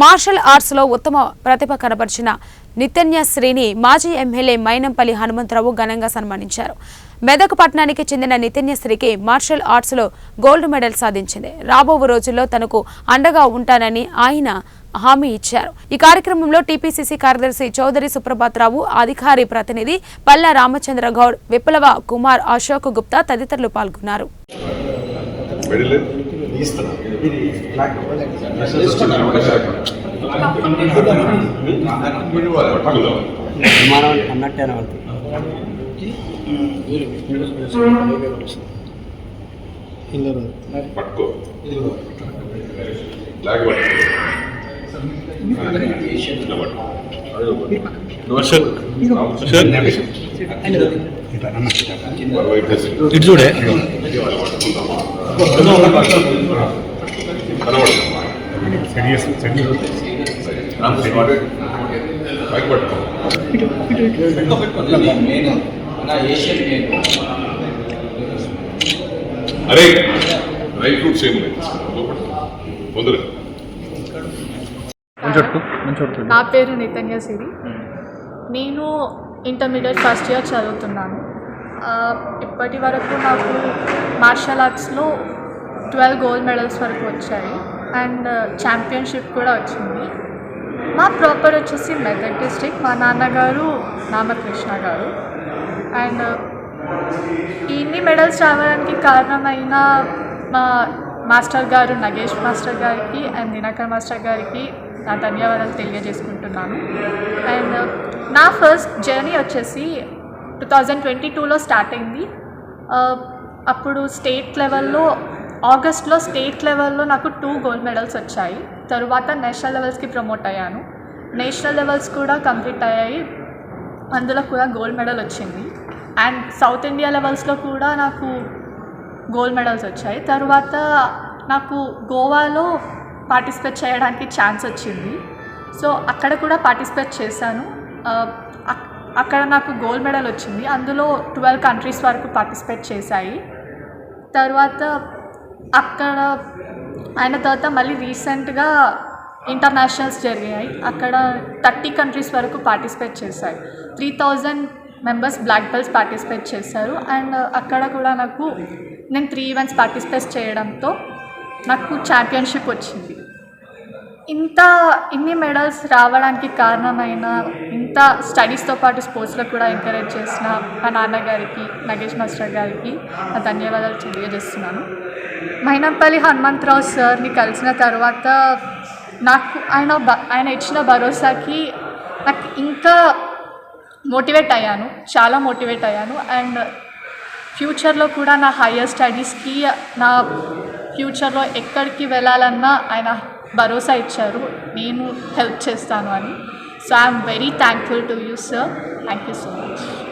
Martial ఆర్ట్స్లో ఉత్తమ ప్రతిభ కనబరిచిన నితన్య శ్రీని మాజీ MLA Mynampally Hanumantharao ఘనంగా సన్మానించారు. మెదక్ పట్టణానికి చెందిన నితన్య శ్రీకి మార్షల్ ఆర్ట్స్లో గోల్డ్ మెడల్ సాధించింది. రాబో రోజుల్లో తనకు అండగా ఉంటానని ఆయన హామీ ఇచ్చారు. ఈ కార్యక్రమంలో టీపీసీసీ కార్యదర్శి చౌదరి సుప్రభాతరావు అధికారి ప్రతినిధి పల్లా రామచంద్ర గౌడ్ విప్లవ కుమార్ అశోక్ గుప్తా తదితరులు పాల్గొన్నారు. మెడల్ మనం అన్నట్టేనా ఉంటుంది పట్టుకో లాగి పట్టుకో. ఇటు చూడే. అరే డ్రై ఫ్రూట్స్ ఏమి లేదు. నా పేరు నితన్య సిరి. నేను ఇంటర్మీడియట్ ఫస్ట్ ఇయర్ చదువుతున్నాను. ఇప్పటి వరకు నాకు మార్షల్ ఆర్ట్స్లో ట్వెల్వ్ గోల్డ్ మెడల్స్ వరకు వచ్చాయి. అండ్ ఛాంపియన్షిప్ కూడా వచ్చింది. మా ప్రాపర్ వచ్చేసి మెదక్ డిస్ట్రిక్ట్. మా నాన్నగారు నామకృష్ణ గారు. అండ్ ఇన్ని మెడల్స్ రావడానికి కారణమైన మా మాస్టర్ గారు నగేష్ మాస్టర్ గారికి అండ్ దినకర్ మాస్టర్ గారికి నా ధన్యవాదాలు తెలియజేసుకుంటున్నాను. అండ్ నా ఫస్ట్ జర్నీ వచ్చేసి టూ థౌజండ్ ట్వంటీ టూలో స్టార్ట్ అయింది. అప్పుడు స్టేట్ లెవెల్లో ఆగస్ట్లో స్టేట్ లెవెల్లో నాకు టూ గోల్డ్ మెడల్స్ వచ్చాయి. తరువాత నేషనల్ లెవెల్స్కి ప్రమోట్ అయ్యాను. నేషనల్ లెవెల్స్ కూడా కంప్లీట్ అయ్యాయి. అందులో కూడా గోల్డ్ మెడల్ వచ్చింది. అండ్ సౌత్ ఇండియా లెవెల్స్లో కూడా నాకు గోల్డ్ మెడల్స్ వచ్చాయి. తర్వాత నాకు గోవాలో పార్టిసిపేట్ చేయడానికి ఛాన్స్ వచ్చింది. సో అక్కడ కూడా పార్టిసిపేట్ చేశాను. అక్కడ నాకు గోల్డ్ మెడల్ వచ్చింది. అందులో ట్వెల్వ్ కంట్రీస్ వరకు పార్టిసిపేట్ చేశాయి. తర్వాత అక్కడ అయిన తర్వాత మళ్ళీ రీసెంట్గా ఇంటర్నేషనల్స్ జరిగాయి. అక్కడ థర్టీ కంట్రీస్ వరకు పార్టిసిపేట్ చేశాయి. Three thousand members black belts participate చేశారు. అండ్ అక్కడ కూడా నాకు నేను త్రీ ఈవెంట్స్ పార్టిసిపేట్ చేయడంతో నాకు ఛాంపియన్షిప్ వచ్చింది. ఇంత ఇన్ని మెడల్స్ రావడానికి కారణమైన ఇంత స్టడీస్తో పాటు స్పోర్ట్స్లో కూడా ఎంకరేజ్ చేసిన మా నాన్నగారికి నగేష్ మాస్టర్ గారికి నా ధన్యవాదాలు తెలియజేస్తున్నాను. మైనంపల్లి హనుమంతరావు సార్ని కలిసిన తర్వాత నాకు ఆయన బ- ఆయన ఇచ్చిన భరోసాకి నాకు ఇంకా మోటివేట్ అయ్యాను చాలా మోటివేట్ అయ్యాను. అండ్ ఫ్యూచర్లో కూడా నా హయ్యర్ స్టడీస్కి నా ఫ్యూచర్లో ఎక్కడికి వెళ్ళాలన్నా ఆయన భరోసా ఇచ్చారు. నేను హెల్ప్ చేస్తాను అని. So I'm very thankful to you sir thank you so much